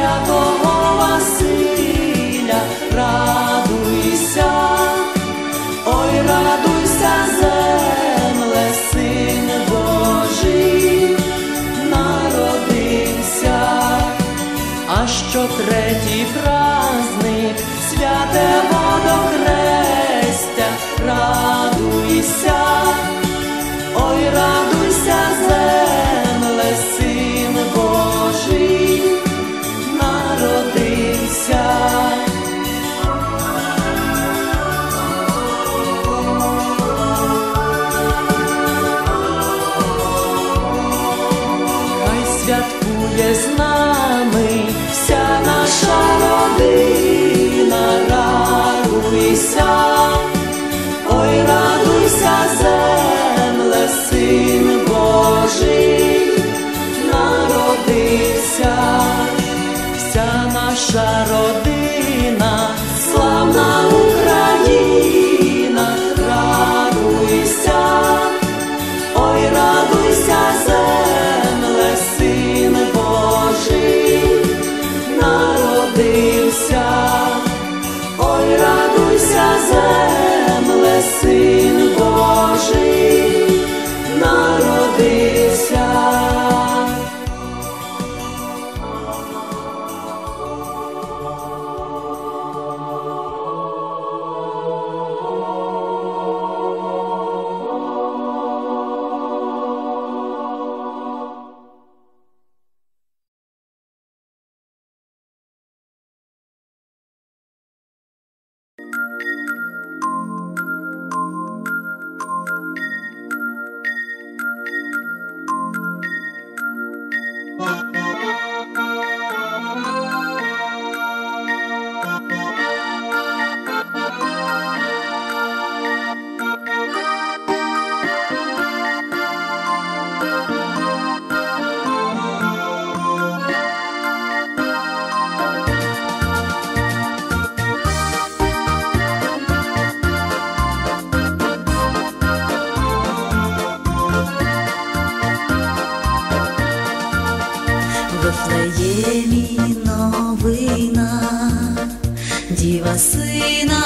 i don't σαροντή новина, діва сина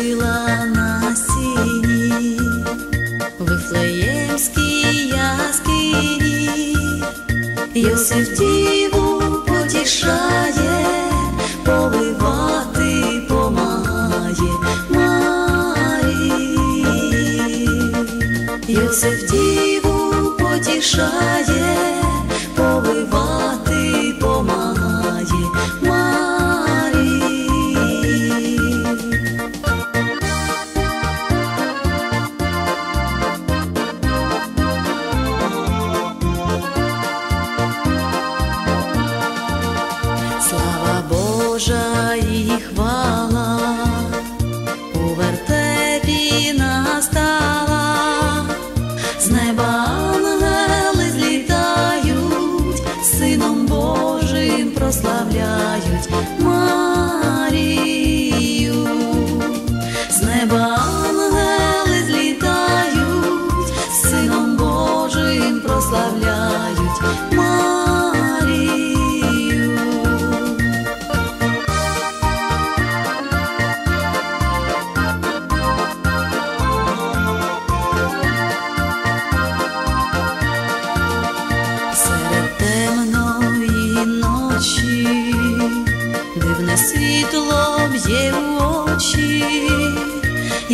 жила на сіні, Вифлеємській яскині, Йосиф діву потішає, повивати помагає Марі. Йосиф діву потішає.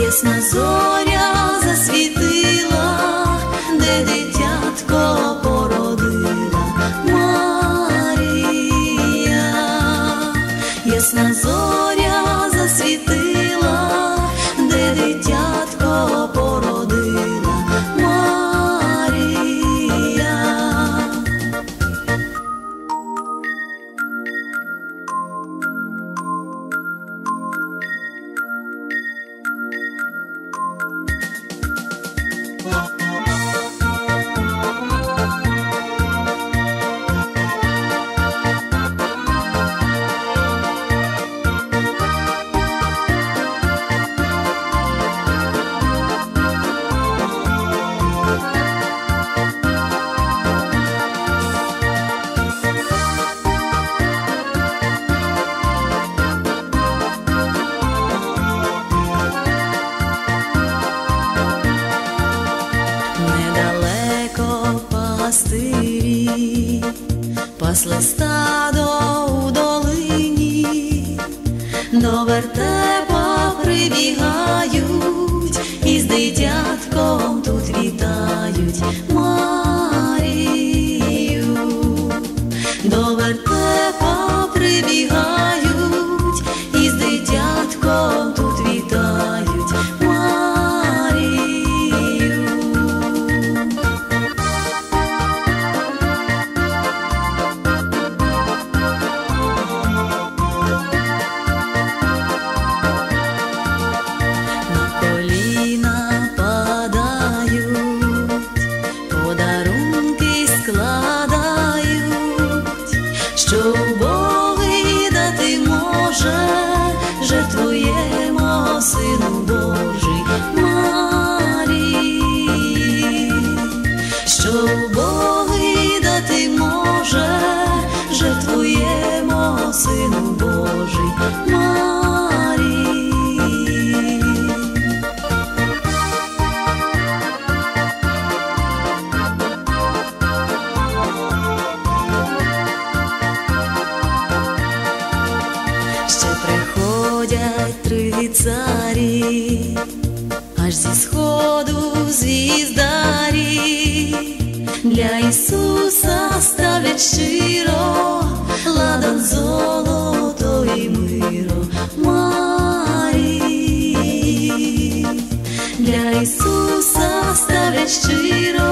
Ясна зоря засвітила, де дитя. restless show. зі сходу звіздарі, для Ісуса ставлять щиро, ладан золото і миро Марі, для Ісуса ставлять щиро.